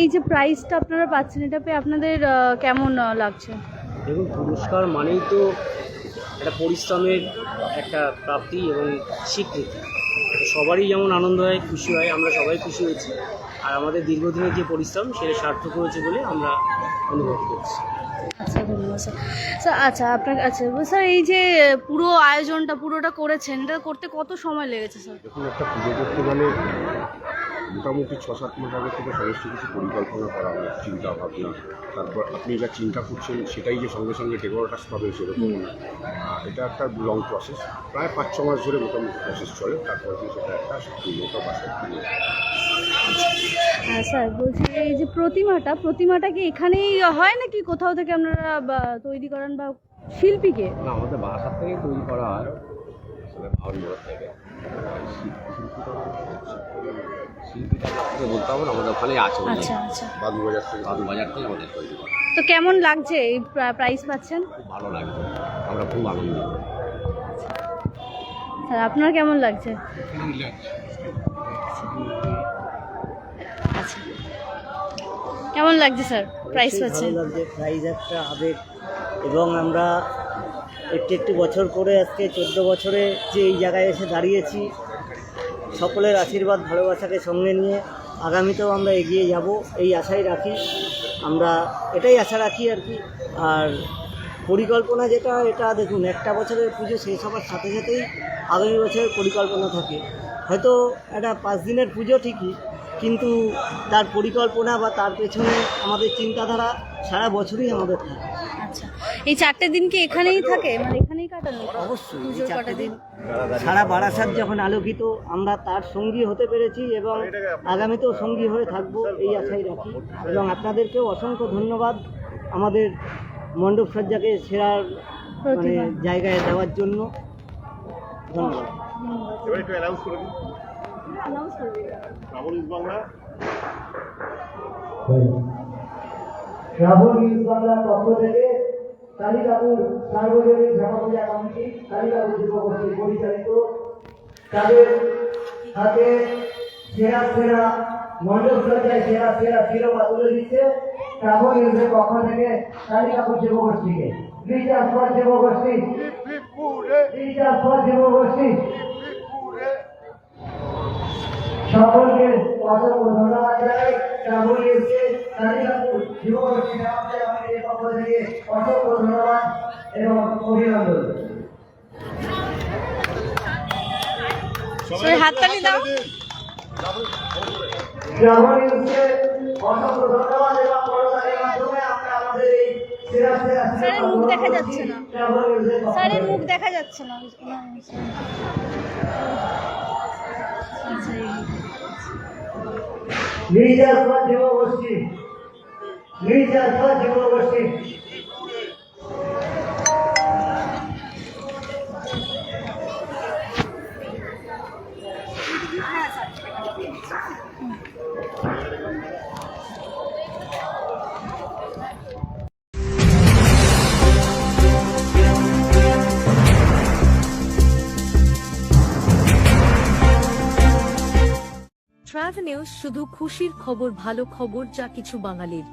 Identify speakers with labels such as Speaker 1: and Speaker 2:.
Speaker 1: এই যে প্রাইজটা আপনারা পাচ্ছেন এটা পেয়ে আপনাদের কেমন লাগছে?
Speaker 2: দেখুন পুরস্কার মানেই তো একটা পরিশ্রমের একটা প্রাপ্তি এবং স্বীকৃতি। সবারই যেমন আনন্দ হয় খুশি হয় আমরা সবাই খুশি হয়েছি। আর আমাদের দীর্ঘদিনের যে পরিশ্রম সেটা সার্থক হয়েছে বলে আমরা অনুভব করছি।
Speaker 1: আচ্ছা ধন্যবাদ স্যার স্যার আচ্ছা আপনার আচ্ছা স্যার এই যে পুরো আয়োজনটা পুরোটা করেছেন এটা করতে কত সময় লেগেছে স্যার
Speaker 3: একটা পুজো করতে গেলে মোটামুটি ছ সাত মাস আগে থেকে সমস্ত কিছু পরিকল্পনা করা হয় চিন্তা ভাবনা তারপর আপনি যা চিন্তা করছেন সেটাই যে সঙ্গে সঙ্গে টেকনোলটাস পাবে সেরকম না। এটা একটা লং প্রসেস প্রায় পাঁচ ছ মাস ধরে মোটামুটি প্রসেস চলে। তারপরে কিন্তু সেটা একটা পূর্ণতা
Speaker 1: হ্যাঁ স্যার বলছি এই যে প্রতিমাটা প্রতিমাটা কি এখানেই হয় নাকি কোথাও থেকে আপনারা তৈরি করান বা শিল্পীকে?
Speaker 3: না আমাদের বাসার থেকেই তৈরি করা হয়। আসলে ভাবনগর থেকে। শিল্পীটা আপনাকে বলতে হবে না আমাদের ওখানেই আছে
Speaker 1: আচ্ছা আচ্ছা।
Speaker 3: থেকে থেকে আমাদের তৈরি করা।
Speaker 1: তো কেমন লাগছে এই প্রাইস পাচ্ছেন?
Speaker 3: খুব ভালো লাগবে আমরা খুব আনন্দিত।
Speaker 1: স্যার আপনার কেমন লাগছে? আচ্ছা। কেমন লাগছে স্যার প্রাইস পাচ্ছেন?
Speaker 4: ভালো লাগছে। প্রাইজ একটা আবেগ। এবং আমরা একটু একটু বছর করে আজকে চোদ্দ বছরে যে এই জায়গায় এসে দাঁড়িয়েছি সকলের আশীর্বাদ, ভালোবাসাকে সঙ্গে নিয়ে আগামীতেও আমরা এগিয়ে যাব, এই আশাই রাখি। আমরা এটাই আশা রাখি আর কি। আর পরিকল্পনা যেটা, এটা দেখুন, একটা বছরের পুজো শেষ হওয়ার সাথে সাথেই আগামী বছরের পরিকল্পনা থাকে। হয়তো একটা পাঁচ দিনের পুজো ঠিকই, কিন্তু তার পরিকল্পনা বা তার পেছনে আমাদের চিন্তাধারা সারা বছরই আমাদের থাকে।
Speaker 1: এই চারটে দিন কি এখানেই থাকে? মানে এখানেই কাটানো?
Speaker 4: অবশ্যই
Speaker 1: পুজোর কটা দিন
Speaker 4: সারা বারাসাত যখন আলোকিত আমরা তার সঙ্গী হতে পেরেছি এবং আগামীতেও সঙ্গী হয়ে থাকব এই আশাই রাখি। এবং আপনাদেরকেও অসংখ্য ধন্যবাদ আমাদের মণ্ডপ সজ্জাকে সেরার মানে জায়গায় দেওয়ার জন্য। ধন্যবাদ। শ্রাবণ নিউজ বাংলার পক্ষ থেকে কালিকাপুর সার্বজনীন শ্যামাপূজা কমিটি কালিকাপুর যুবগোষ্ঠী পরিচালিত। তাদের হাতে সেরা সেরা মণ্ডপ সজ্জায় সেরা সেরা শিরোপা তুলে দিচ্ছে। শ্রাবণ নিউজের পক্ষ থেকে কালিকাপুর যুবগোষ্ঠীকে? রিচার্জ সকলকে অসংখ্য অভিনন্দন
Speaker 1: সবাই হাততালি দাও। মুখ দেখা যাচ্ছে না। স্যারের মুখ দেখা যাচ্ছে না। এই-
Speaker 4: রিচার্জ যুবগোষ্ঠী রিচার্জ ফর যুবগোষ্ঠী
Speaker 5: ট্রাভেল নিউজ শুধু খুশির খবর ভালো খবর যা কিছু বাঙালির।